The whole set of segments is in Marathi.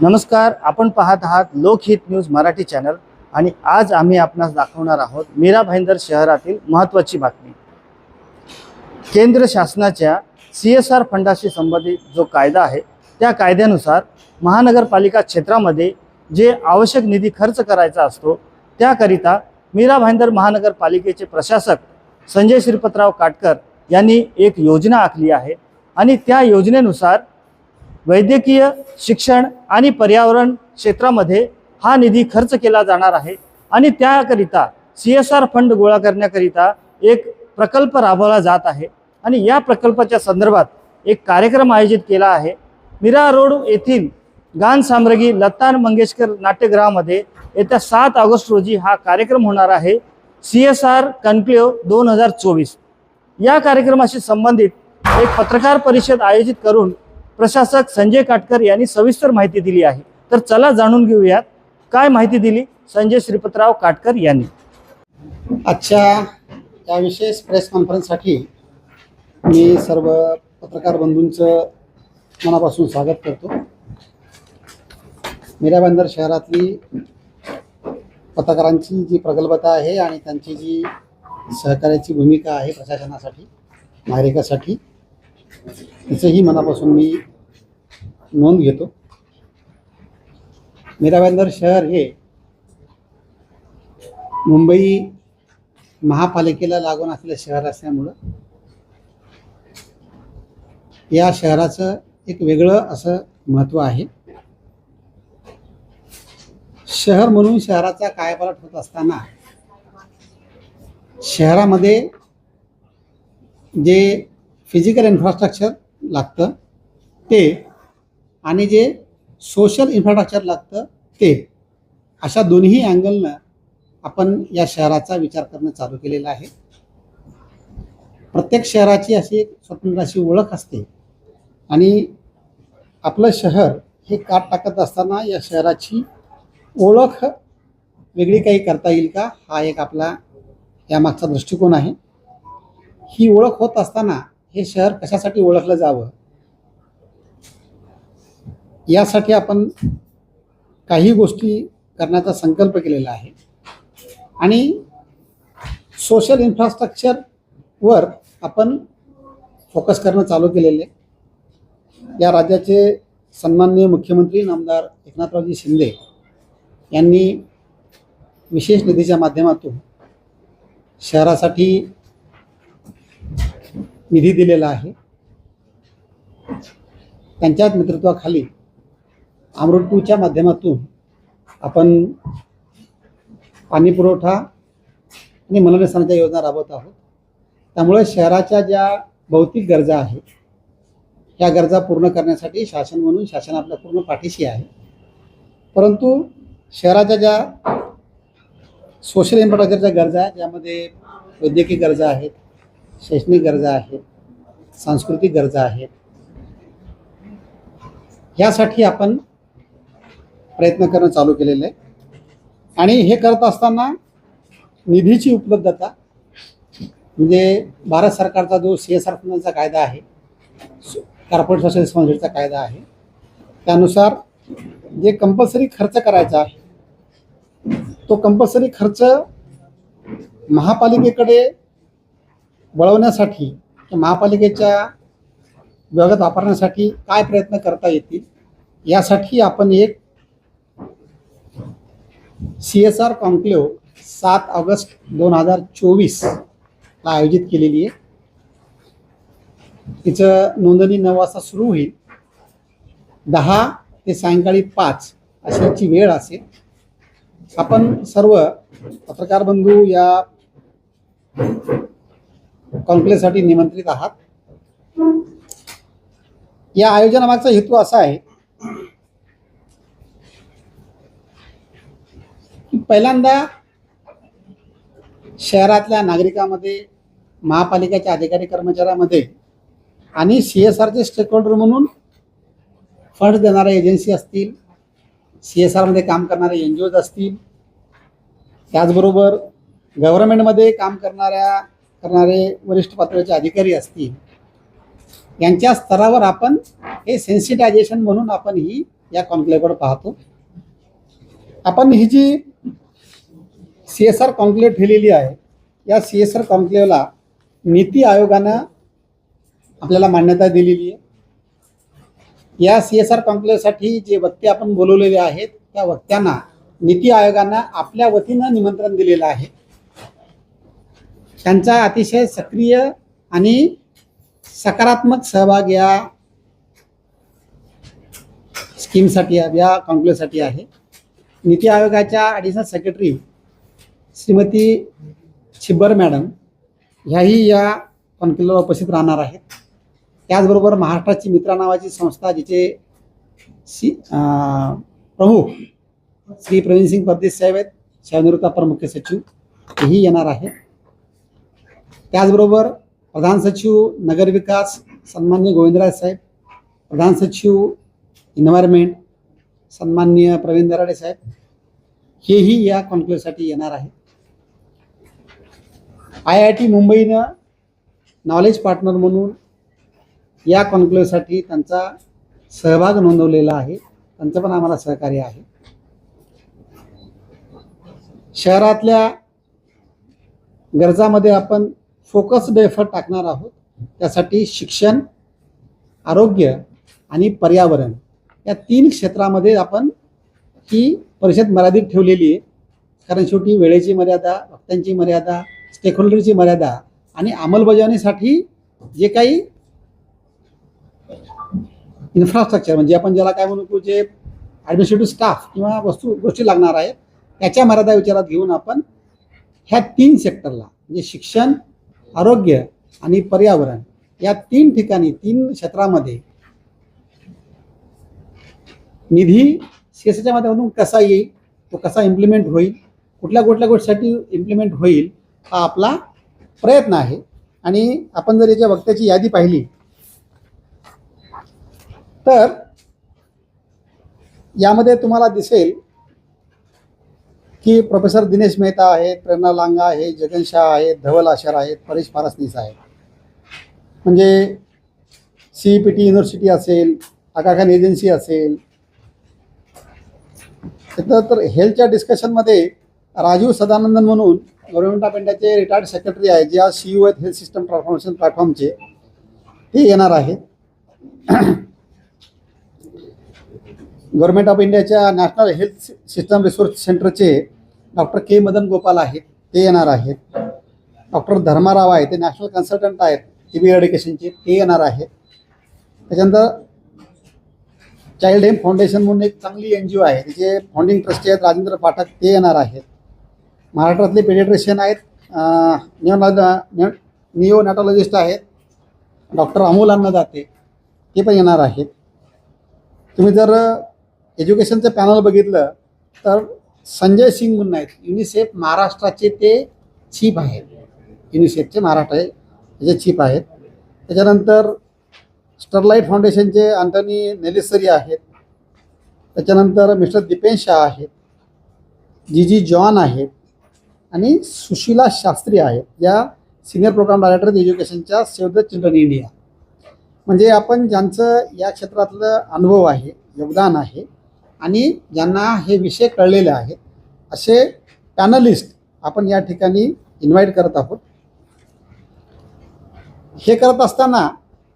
नमस्कार आपण पाहत आहात लोकहित न्यूज मराठी चॅनल आणि आज आम्ही आपणास दाखवणार आहोत मीरा भाईंदर शहरातील महत्त्वाची बातमी. केंद्र शासनाच्या सी एस आर फंडाशी संबंधित जो कायदा आहे त्या कायद्यानुसार महानगरपालिका क्षेत्रामध्ये जे आवश्यक निधी खर्च करायचा असतो त्याकरिता मीरा भाईंदर महानगरपालिकेचे प्रशासक संजय श्रीपतराव काटकर यांनी एक योजना आखली आहे आणि त्या योजनेनुसार वैद्यकीय शिक्षण आणि पर्यावरण क्षेत्रामध्ये हा निधी खर्च केला जाणार आहे. आणि त्याकरिता सी एस आर फंड गोळा करण्याकरिता एक प्रकल्प राबवला जात आहे. आणि या प्रकल्पाच्या संदर्भात एक कार्यक्रम आयोजित केला आहे. मीरा रोड येथील गान सामरगी लता मंगेशकर नाट्यगृहामध्ये येत्या सात ऑगस्ट रोजी हा कार्यक्रम होणार आहे. सी एस आर कन्क्लेव दोन हजार चोवीस. या कार्यक्रमाशी संबंधित एक पत्रकार परिषद आयोजित करून प्रशासक संजय काटकर यांनी सविस्तर माहिती दिली आहे. तर चला जाणून घेऊयात. काय माहिती दिली? संजय श्रीपतराव काटकर यांनी. आजच्या या विशेष प्रेस कॉन्फरन्ससाठी मी सर्व पत्रकार बंधूंचं मनापासून स्वागत करतो. मीरा बंदर शहरातली पत्रकारांची जी प्रगल्भता आहे आणि त्यांची जी सहकार्याची भूमिका आहे प्रशासनासाठी नागरिकासाठी तिचंही मनापासून मी नोंद घेतो. मीराबंदर शहर हे मुंबई महापालिकेला लागून असलेलं शहर असल्यामुळं या शहराचं एक वेगळं असं महत्त्व आहे. शहर म्हणून शहराचा कायापालट होत असताना शहरामध्ये जे फिजिकल इन्फ्रास्ट्रक्चर लागतं ते आणि जे सोशल इन्फ्रास्ट्रक्चर लागतं ते. अशा दोन्ही अँगलनं आपण या शहराचा विचार करणं चालू केलेला आहे. प्रत्येक शहराची अशी एक स्वतंत्र अशी ओळख असते. आणि आपलं शहर हे काट टाकत असताना या शहराची ओळख वेगळी काही करता येईल का? हा एक आपला यामागचा दृष्टिकोन आहे. ही ओळख होत असताना हे शहर कशासाठी ओळखलं जावं? यासाठी आपण काही गोष्टी करण्याचा संकल्प केलेला आहे. आणि सोशल इन्फ्रास्ट्रक्चरवर आपण फोकस करणं चालू केलेले या राज्याचे सन्माननीय मुख्यमंत्री नामदार एकनाथरावजी शिंदे यांनी विशेष निधीच्या माध्यमातून शहरासाठी निधी दिलेला आहे. त्यांच्याच नेतृत्वाखाली अमृत टूच्या माध्यमातून आपण पाणी पुरवठा आणि मनोरंजनाच्या योजना राबवत आहोत. त्यामुळे शहराच्या ज्या भौतिक गरजा आहेत या गरजा पूर्ण करण्यासाठी शासन म्हणून शासन आपल्या पूर्ण पाठीशी आहे. परंतु शहराच्या ज्या सोशल इन्फ्रास्ट्रक्चरच्या गरजा आहेत ज्यामध्ये वैद्यकीय गरजा आहेत शैक्षणिक गरजा आहेत सांस्कृतिक गरजा आहेत. यासाठी आपण प्रयत्न करणं चालू केलेलं आहे. आणि हे करत असताना निधीची उपलब्धता म्हणजे भारत सरकारचा जो सी एस आर फंडाचा कायदा आहे कॉर्पोरेट सोशल रिस्पॉन्सिबिलिटीचा कायदा आहे त्यानुसार जे कंपल्सरी खर्च करायचा आहे तो कंपल्सरी खर्च महापालिकेकडे वळवण्यासाठी महापालिकेच्या विभागात वापरण्यासाठी काय प्रयत्न करता येतील? यासाठी आपण एक सी एस आर कॉन्क्लेव सात ऑगस्ट दोन हजार चोवीसला आयोजित केलेली आहे. तिचं नोंदणी नऊ वाजता सुरू होईल. दहा ते सायंकाळी पाच अशाची वेळ असेल. आपण सर्व पत्रकार बंधू या कॉन्क्लेव्हसाठी निमंत्रित आहात. या आयोजनामागचा हेतू असा आहे की पहिल्यांदा शहरातल्या नागरिकांमध्ये महापालिकेच्या अधिकारी कर्मचाऱ्यामध्ये आणि सी एस आरचे स्टेक होल्डर म्हणून फंड देणाऱ्या एजन्सी असतील सी एस आरमध्ये काम करणारे एन जी ओज असतील त्याचबरोबर गव्हर्नमेंटमध्ये काम करणाऱ्या करणारे वरिष्ठ पातळीचे अधिकारी असतील यांच्या स्तरावर आपण हे सेन्सिटायझेशन म्हणून आपण ही या कॉन्क्लेव्हकडे पाहतो. आपण ही जी सी एस आर कॉन्क्लेव्ह ठेवलेली आहे या सी एस आर कॉन्क्लेव्हला नीती आयोगानं आपल्याला मान्यता दिलेली आहे. या सी एस आर कॉन्क्लेव्हसाठी जे वक्ते आपण बोलवलेले आहेत त्या वक्त्यांना नीती आयोगानं आपल्या वतीनं निमंत्रण दिलेलं आहे. त्यांचा अतिशय सक्रिय आणि सकारात्मक सहभाग या स्कीमसाठी या कॉन्क्लेव्हसाठी आहे. नीती आयोगाच्या additional secretary Shrimati Chhibber madam ह्याही या कॉन्क्लेव्हला उपस्थित राहणार आहेत. त्याचबरोबर महाराष्ट्राची मित्रा नावाची संस्था जिचे सी प्रमुख श्री प्रवीण सिंग परदेश साहेब आहेत सेवानिवृत्त प्रमुख सचिव हेही येणार आहेत. त्याचबरोबर प्रधान सचिव नगरविकास सन्मान्य गोविंदराज साहेब प्रधान सचिव इन्व्हायरमेंट सन्मान्य प्रवीण दराडे साहेब हेही या कॉन्क्लेव्हसाठी येणार आहेत. आय आय टी मुंबईनं नॉलेज पार्टनर म्हणून या कॉन्क्लेव्हसाठी त्यांचा सहभाग नोंदवलेला आहे. त्यांचं पण आम्हाला सहकार्य आहे. शहरातल्या गरजामध्ये आपण फोकस्ड एफर्ट टाकणार आहोत. त्यासाठी शिक्षण आरोग्य आणि पर्यावरण या तीन क्षेत्रामध्ये आपण ही परिषद मर्यादित ठेवलेली आहे. कारण शेवटी वेळेची मर्यादा वक्त्यांची मर्यादा स्टेकहोल्डरची मर्यादा आणि अंमलबजावणीसाठी जे काही इन्फ्रास्ट्रक्चर म्हणजे आपण ज्याला काय म्हणू जे ॲडमिनिस्ट्रेटिव्ह स्टाफ किंवा वस्तू गोष्टी लागणार आहेत त्याच्या मर्यादा विचारात घेऊन आपण ह्या तीन सेक्टरला म्हणजे शिक्षण आरोग्य आणि पर्यावरण या तीन ठिकाणी तीन क्षेत्रामध्ये निधी सी एस माध्यमातून कसा येईल तो कसा इम्प्लिमेंट होईल कुठल्या कुठल्या गोष्टीसाठी इम्प्लिमेंट होईल हा आपला प्रयत्न आहे. आणि आपण जर याच्या वक्त्याची यादी पाहिली तर यामध्ये तुम्हाला दिसेल की प्रोफेसर दिनेश मेहता आहेत प्रेरणा लांगा आहे जगन शाह आहेत धवल आशर आहेत परेश पारसनीस आहेत. म्हणजे सी पी टी युनिव्हर्सिटी असेल आगाखान एजन्सी असेल. त्यानंतर तर हेल्थच्या डिस्कशनमध्ये राजीव सदानंदन म्हणून गव्हर्नमेंट ऑफ इंडियाचे रिटायर्ड सेक्रेटरी आहेत जे आज सी यू आहेत हेल्थ सिस्टम ट्रान्सफॉर्मेशन प्लॅटफॉर्मचे ते येणार आहेत. गव्हर्नमेंट ऑफ इंडियाच्या नॅशनल हेल्थ सिस्टम रिसोर्स सेंटरचे डॉक्टर के मदन गोपाल आहेत ते येणार आहेत. डॉक्टर धर्माराव आहे ते नॅशनल कन्सल्टंट आहेत टी बी एड्युकेशनचे ते येणार आहेत. त्याच्यानंतर चाइल्ड हेम फाउंडेशन म्हणून एक चांगली एन जी ओ आहे तिचे फाउंडिंग ट्रस्टी आहेत राजेंद्र पाठक ते येणार आहेत. महाराष्ट्रातले पेडिट्रिशियन आहेत निओ निओ नॅटॉलॉजिस्ट आहेत. डॉक्टर अमोल अन्नदाते ते पण येणार आहेत. तुम्ही जर एज्युकेशनचं पॅनल बघितलं तर संजय सिंग म्हणून आहेत. युनिसेफ महाराष्ट्राचे ते चीफ आहेत. युनिसेफचे महाराष्ट्र याचे चीफ आहेत. त्याच्यानंतर स्टरलाईट फाउंडेशनचे अँटनी नेलेसरी आहेत. त्याच्यानंतर मिस्टर दिपेन शाह आहेत. जी जी जॉन आहेत. आणि सुशीला शास्त्री आहेत. या सिनियर प्रोग्राम डायरेक्टर एज्युकेशनच्या सेव्ह द चिल्ड्रन इंडिया. म्हणजे आपण ज्यांचं या क्षेत्रातलं अनुभव आहे योगदान आहे आणि ज्यांना हे विषय कळलेले आहेत असे पॅनलिस्ट आपण या ठिकाणी इन्व्हाइट करत आहोत. हे करत असताना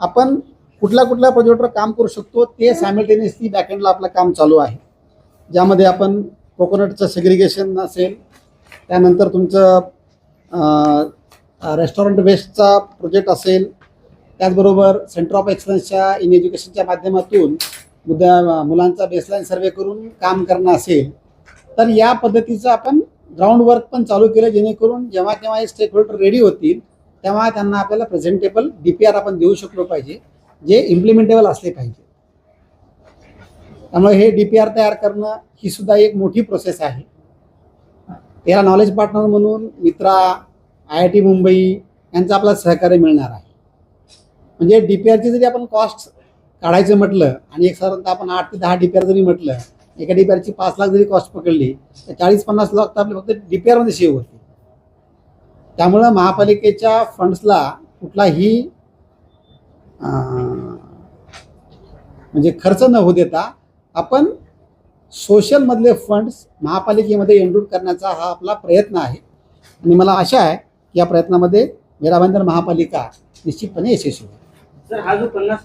आपण कुठल्या कुठल्या प्रोजेक्टवर काम करू शकतो ते सायमल्टेनियसली बॅकएंडला आपलं काम चालू आहे. ज्यामध्ये आपण कोकोनटचं सेग्रिगेशन असेल त्यानंतर तुमचं रेस्टॉरंट वेस्टचा प्रोजेक्ट असेल त्याचबरोबर सेंटर ऑफ एक्सलन्सच्या इन एज्युकेशनच्या माध्यमातून मुद्दा मुलांचा बेसलाईन सर्वे करून काम करणं असेल तर या पद्धतीचं आपण ग्राउंड वर्क पण चालू केलं जेणेकरून जेव्हा केव्हा हे स्टेक होल्डर रेडी होतील तेव्हा त्यांना आपल्याला प्रेझेंटेबल डी पी आर आपण देऊ शकलो पाहिजे जे इम्प्लिमेंटेबल असले पाहिजे. त्यामुळे हे डी पी आर तयार करणं ही सुद्धा एक मोठी प्रोसेस आहे. याला नॉलेज पार्टनर म्हणून मित्रा आय आय टी मुंबई यांचं आपल्याला सहकार्य मिळणार आहे. म्हणजे डी पी आरची जरी आपण कॉस्ट काढायचं म्हटलं आणि एक साधारणतः आपण आठ ते दहा डी जरी म्हटलं एका डी पाच लाख जरी कॉस्ट पकडली तर चाळीस पन्नास लाख तर आपले फक्त डी पी सेव्ह होते. त्यामुळं महापालिकेच्या फंड्सला कुठलाही म्हणजे खर्च न होऊ देता आपण सोशलमधले फंड्स महापालिकेमध्ये एनरोल करण्याचा हा आपला प्रयत्न आहे. आणि मला आशा आहे की या प्रयत्नामध्ये मेरा महापालिका निश्चितपणे यशस्वी होईल. सर हा जो पन्नास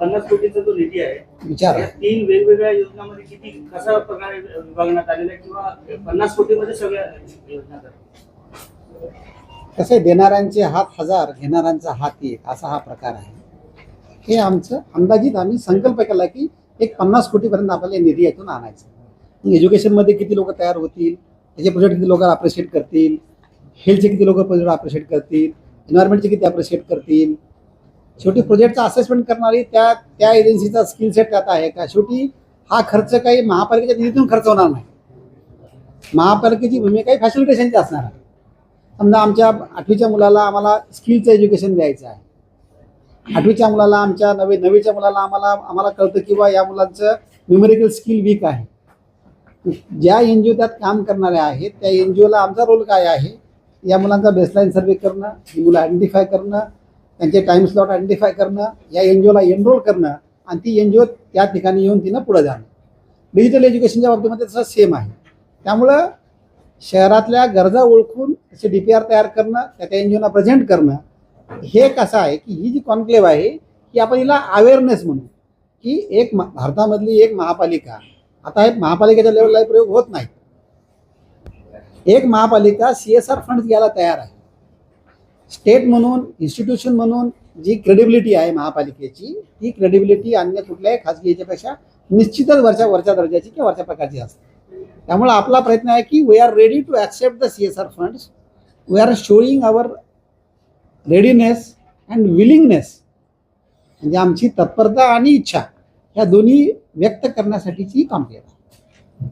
पन्नास कोटीचा जो निधी आहे विचार. या तीन वेगवेगळ्या योजनांमध्ये किती कशा प्रकारे विभागण्यात आलेला आहे किंवा पन्नास कोटीमध्ये सगळ्या योजना? कसं देणाऱ्यांचे हात हजार घेणाऱ्यांचा हात एक असा हा प्रकार आहे. हे आमचं अंदाजित आम्ही संकल्प केला की एक पन्नास कोटीपर्यंत आपल्याला निधी यातून आणायचा एज्युकेशनमध्ये किती लोक तयार होतील? त्याचे प्रोजेक्ट किती लोक अप्रिशिएट करतील? हेल्थचे किती लोक प्रोजेक्ट अप्रिशिएट करतील? एन्व्हायरमेंटचे किती अप्रिशिएट करतील? शेवटी प्रोजेक्टचा असेसमेंट करणारी त्या त्या एजन्सीचा स्किल सेट त्यात आहे का? शेवटी हा खर्च काही महापालिकेच्या निधीतून खर्च होणार नाही. महापालिकेची भूमिका ही फॅसिलिटेशनची असणार आहे. समजा आमच्या आठवीच्या मुलाला आम्हाला स्किलचं एज्युकेशन द्यायचं आहे. आठवीच्या मुलाला आमच्या नवे नवीच्या मुलाला आम्हाला आम्हाला कळतं की बा या मुलांचं न्युमेरिकल स्किल वीक आहे. ज्या एन जी ओ त्यात काम करणाऱ्या आहेत त्या एन जी ओला आमचा रोल काय आहे? या मुलांचा बेसलाईन सर्वे करणं ही मुलं आयडेंटिफाय करणं त्यांचे टाईम स्लॉट आयडेंटिफाय करणं या एन जी ओला एनरोल करणं आणि ती एन जी ओ त्या ठिकाणी येऊन तिनं पुढं जाणं. डिजिटल एज्युकेशनच्या बाबतीमध्ये तसं सेम आहे. त्यामुळं शहरातल्या गरजा ओळखून त्याचे डी पी आर तयार करणं त्या त्या एन जी ओना प्रेझेंट करणं हे कसं आहे की ही जी कॉन्क्लेव्ह आहे की आपण हिला अवेअरनेस म्हणू की एक भारतामधली एक महापालिका आता हे महापालिकेच्या लेवलला प्रयोग होत नाही एक महापालिका सी एस आर फंड घ्यायला तयार आहे. स्टेट म्हणून इन्स्टिट्यूशन म्हणून जी क्रेडिबिलिटी आहे महापालिकेची ती क्रेडिबिलिटी अन्य कुठल्याही खाजगी याच्यापेक्षा निश्चितच वरच्या वरच्या दर्जाची किंवा वरच्या प्रकारची असते. त्यामुळे आपला प्रयत्न आहे की we are ready to accept the C S R funds we are showing our readiness and willingness म्हणजे आमची तत्परता आणि इच्छा ह्या दोन्ही व्यक्त करण्यासाठीची काम केलं